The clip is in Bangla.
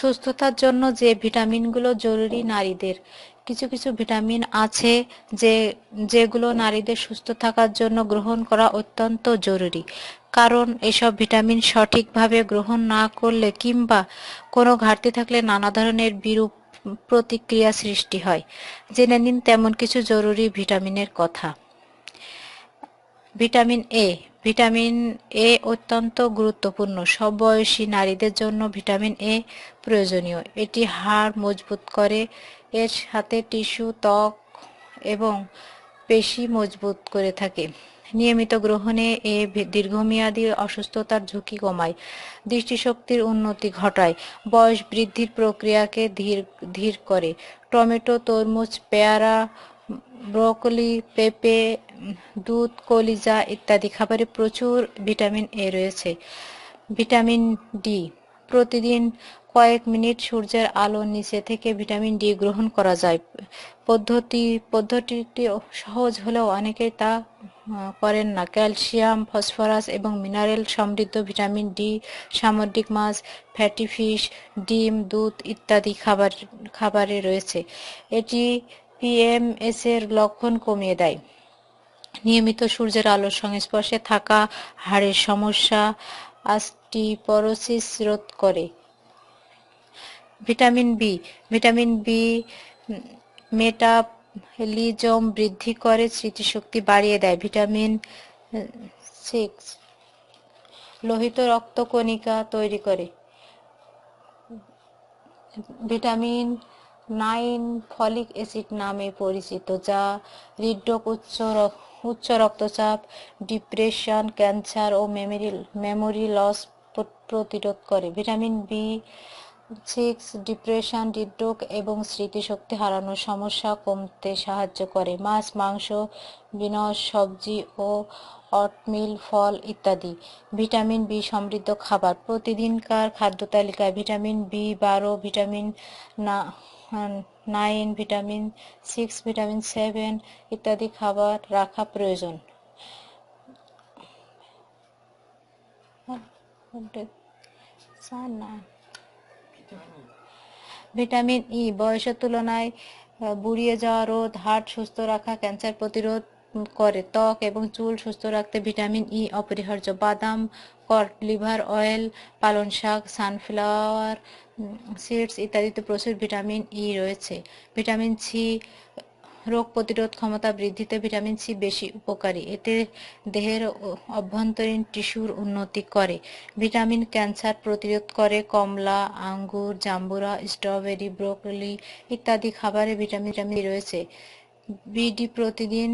সুস্থতার জন্য যে ভিটামিনগুলো জরুরি নারীদের, কিছু কিছু ভিটামিন আছে যে, যেগুলো নারীদের সুস্থ থাকার জন্য গ্রহণ করা অত্যন্ত জরুরি। কারণ এসব ভিটামিন সঠিকভাবে গ্রহণ না করলে কিংবা কোনো ঘাটতি থাকলে নানা ধরনের বিরূপ প্রতিক্রিয়া সৃষ্টি হয়। জেনে নিন তেমন কিছু জরুরি ভিটামিনের কথা। ভিটামিন এ ভিটামিন এ অত্যন্ত গুরুত্বপূর্ণ। সব বয়সী নারীদের জন্য ভিটামিন এ প্রয়োজনীয়। এটি হাড় মজবুত করে, এর সাথে টিস্যু, ত্বক এবং পেশি মজবুত করে থাকে। নিয়মিত গ্রহণে এ দীর্ঘমেয়াদী অসুস্থতার ঝুঁকি কমায়, দৃষ্টিশক্তির উন্নতি ঘটায়, বয়স বৃদ্ধির প্রক্রিয়াকে ধীর ধীর করে। টমেটো, তরমুজ, পেয়ারা ব্রোকলি, পেঁপে, দুধ, কলিজা ইত্যাদি খাবারে প্রচুর ভিটামিন এ রয়েছে। Vitamin D. প্রতিদিন কয়েক মিনিট সূর্যের আলোর নিচে থেকে ভিটামিন ডি গ্রহণ করা যায়। পদ্ধতি, পদ্ধতিটি সহজ হলেও অনেকেই তা করেন না। ক্যালসিয়াম, ফসফরাস এবং মিনারেল সমৃদ্ধ ভিটামিন ডি, সামুদ্রিক মাছ, ফ্যাটি ফিশ, ডিম, দুধ ইত্যাদি খাবার, খাবারে রয়েছে। এটি পিএমএস এর লক্ষণ কমিয়ে দেয়। নিয়মিত সূর্যের আলোর সংস্পর্শে থাকা হাড়ের সমস্যা আস্টিপরোসিস রোধ করে। Vitamin B vitamin B metabolism বৃদ্ধি করে, স্মৃতিশক্তি বাড়িয়ে দেয়। ভিটামিন সিক্স লোহিত রক্তকণিকা তৈরি করে। ভিটামিন নাইন ফলিক অ্যাসিড নামে পরিচিত, যা হৃদরোগ, উচ্চ উচ্চ রক্তচাপ, ডিপ্রেশন, ক্যান্সার ও মেমোরি মেমোরি লস প্রতিরোধ করে। ভিটামিন বি সিক্স ডিপ্রেশন, হৃদরোগ এবং স্মৃতিশক্তি হারানোর সমস্যা কমতে সাহায্য করে। মাছ, মাংস, বিনস, সবজি ও অটমিল, ফল ইত্যাদি। ভিটামিন বি সমৃদ্ধ খাবার। প্রতিদিনকার খাদ্য তালিকায় ভিটামিন বি বারো, ভিটামিন না, nine, vitamin six, vitamin seven ইত্যাদি খাবার রাখা প্রয়োজন। ভিটামিন ই বয়সের তুলনায় বুড়িয়ে যাওয়া রোধ হার্ট সুস্থ রাখা, ক্যান্সার প্রতিরোধ করে ত্বক এবং চুল সুস্থ রাখতে ভিটামিন ই অপরিহার্য বাদাম কট লিভার অয়েল পালন শাক, সানফ্লাওয়ার সিডস ইত্যাদিতে প্রচুর ভিটামিন ই রয়েছে। ভিটামিন সি রোগ প্রতিরোধ ক্ষমতা বৃদ্ধিতে ভিটামিন সি বেশি উপকারী। এতে দেহের অভ্যন্তরীণ টিস্যুর উন্নতি করে। ভিটামিন ক্যান্সার প্রতিরোধ করে কমলা, আঙ্গুর, জাম্বুরা, স্ট্রবেরি, ব্রোকলি ইত্যাদি খাবারে ভিটামিন ভিটামিন রয়েছে। বিডি প্রতিদিন